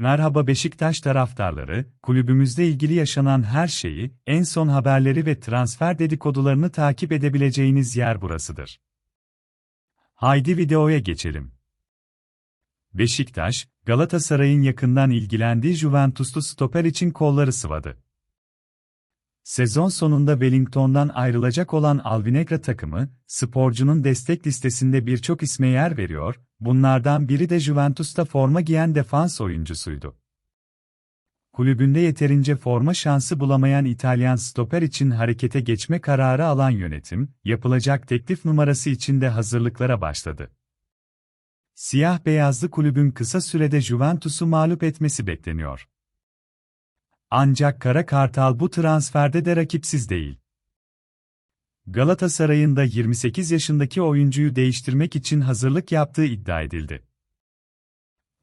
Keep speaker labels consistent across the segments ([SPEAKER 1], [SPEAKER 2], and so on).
[SPEAKER 1] Merhaba Beşiktaş taraftarları, kulübümüzle ilgili yaşanan her şeyi, en son haberleri ve transfer dedikodularını takip edebileceğiniz yer burasıdır. Haydi videoya geçelim. Beşiktaş, Galatasaray'ın yakından ilgilendiği Juventuslu stoper için kolları sıvadı. Sezon sonunda Wellington'dan ayrılacak olan Alvinegra takımı, sporcunun destek listesinde birçok isme yer veriyor, bunlardan biri de Juventus'ta forma giyen defans oyuncusuydu. Kulübünde yeterince forma şansı bulamayan İtalyan stoper için harekete geçme kararı alan yönetim, yapılacak teklif numarası için de hazırlıklara başladı. Siyah-beyazlı kulübün kısa sürede Juventus'u mağlup etmesi bekleniyor. Ancak Kara Kartal bu transferde de rakipsiz değil. Galatasaray'ın da 28 yaşındaki oyuncuyu değiştirmek için hazırlık yaptığı iddia edildi.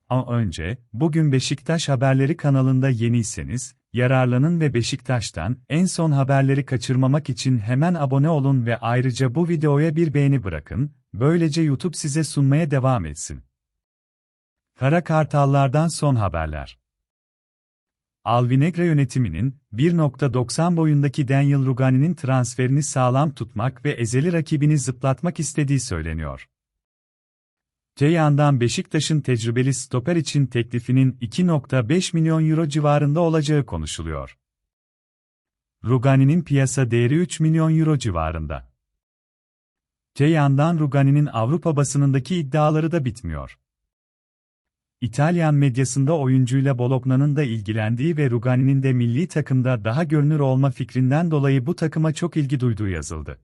[SPEAKER 1] Ama önce, bugün Beşiktaş Haberleri kanalında yeniyseniz, yararlanın ve Beşiktaş'tan en son haberleri kaçırmamak için hemen abone olun ve ayrıca bu videoya bir beğeni bırakın, böylece YouTube size sunmaya devam etsin. Kara Kartallardan son haberler. Alvinegra yönetiminin 1.90 boyundaki Daniel Rugani'nin transferini sağlam tutmak ve ezeli rakibini zıplatmak istediği söyleniyor. Te yandan Beşiktaş'ın tecrübeli stoper için teklifinin 2.5 milyon euro civarında olacağı konuşuluyor. Rugani'nin piyasa değeri 3 milyon euro civarında. Te yandan Rugani'nin Avrupa basınındaki iddiaları da bitmiyor. İtalyan medyasında oyuncuyla Bologna'nın da ilgilendiği ve Rugani'nin de milli takımda daha görünür olma fikrinden dolayı bu takıma çok ilgi duyduğu yazıldı.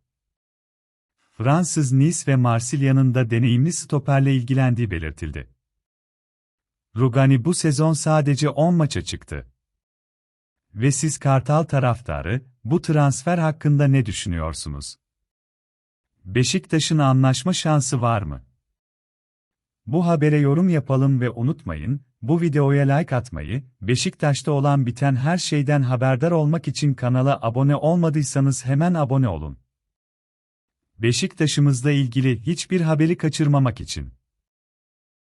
[SPEAKER 1] Fransız Nice ve Marsilya'nın da deneyimli stoperle ilgilendiği belirtildi. Rugani bu sezon sadece 10 maça çıktı. Ve siz Kartal taraftarı, bu transfer hakkında ne düşünüyorsunuz? Beşiktaş'ın anlaşma şansı var mı? Bu habere yorum yapalım ve unutmayın, bu videoya like atmayı, Beşiktaş'ta olan biten her şeyden haberdar olmak için kanala abone olmadıysanız hemen abone olun. Beşiktaş'ımızla ilgili hiçbir haberi kaçırmamak için.